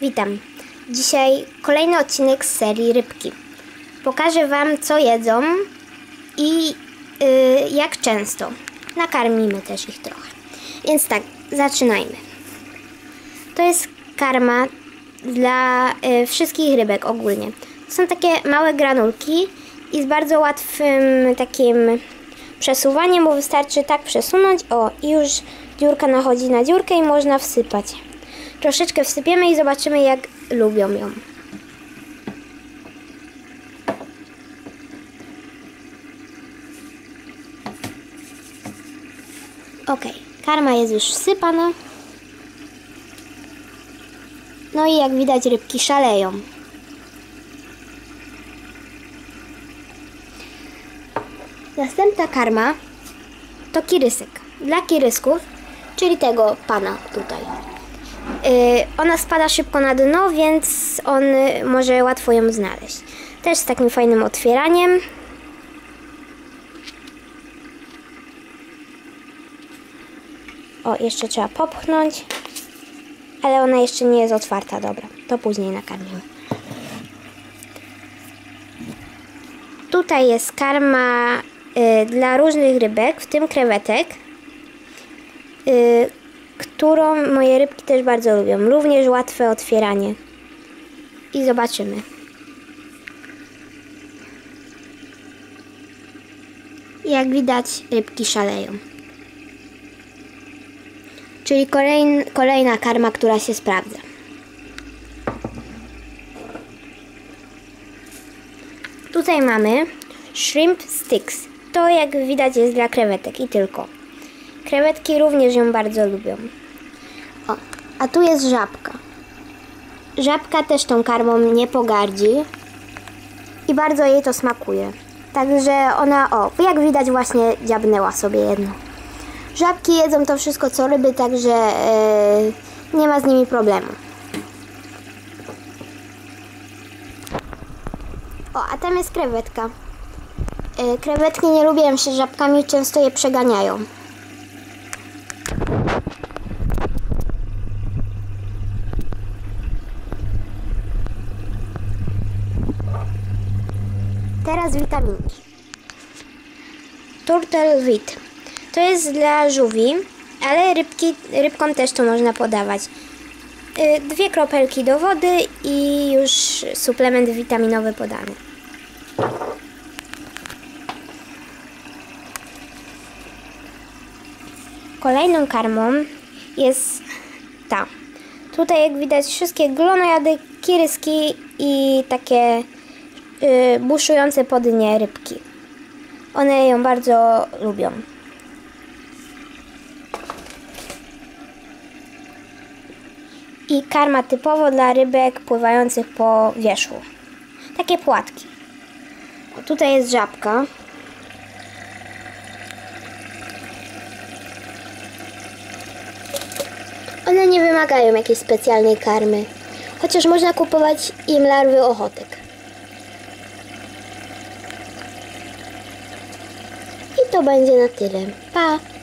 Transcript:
Witam. Dzisiaj kolejny odcinek z serii Rybki. Pokażę Wam, co jedzą i y, jak często. Nakarmimy też ich trochę. Więc tak, zaczynajmy. To jest karma dla y, wszystkich rybek ogólnie. To są takie małe granulki i z bardzo łatwym takim przesuwaniem, bo wystarczy tak przesunąć, o i już dziurka nachodzi na dziurkę i można wsypać. Troszeczkę wsypiemy i zobaczymy jak lubią ją. Ok, karma jest już wsypana. No i jak widać rybki szaleją. Następna karma to kirysek. Dla kirysków, czyli tego pana tutaj. Yy, ona spada szybko na dno, więc on y, może łatwo ją znaleźć. Też z takim fajnym otwieraniem. O, jeszcze trzeba popchnąć. Ale ona jeszcze nie jest otwarta, dobra. To później nakarmimy. Tutaj jest karma y, dla różnych rybek, w tym krewetek, y, którą moje rybki też bardzo lubią. Również łatwe otwieranie. I zobaczymy. Jak widać, rybki szaleją. Czyli kolejn, kolejna karma, która się sprawdza. Tutaj mamy shrimp sticks. To jak widać jest dla krewetek i tylko. Krewetki również ją bardzo lubią. O, a tu jest żabka. Żabka też tą karmą nie pogardzi i bardzo jej to smakuje. Także ona, o, jak widać właśnie dziabnęła sobie jedno. Żabki jedzą to wszystko co ryby, także yy, nie ma z nimi problemu. O, a tam jest krewetka. Yy, krewetki nie lubią się żabkami, często je przeganiają. Teraz witaminki. Turtle Wheat. To jest dla żółwi, ale rybki, rybkom też to można podawać. Y, Dwie kropelki do wody i już suplement witaminowy podany. Kolejną karmą jest ta. Tutaj jak widać wszystkie glonojady, kiryski i takie y, buszujące po dnie rybki. One ją bardzo lubią. I karma typowo dla rybek pływających po wierzchu. Takie płatki. Tutaj jest żabka. One nie wymagają jakiejś specjalnej karmy. Chociaż można kupować im larwy ochotek. I to będzie na tyle. Pa!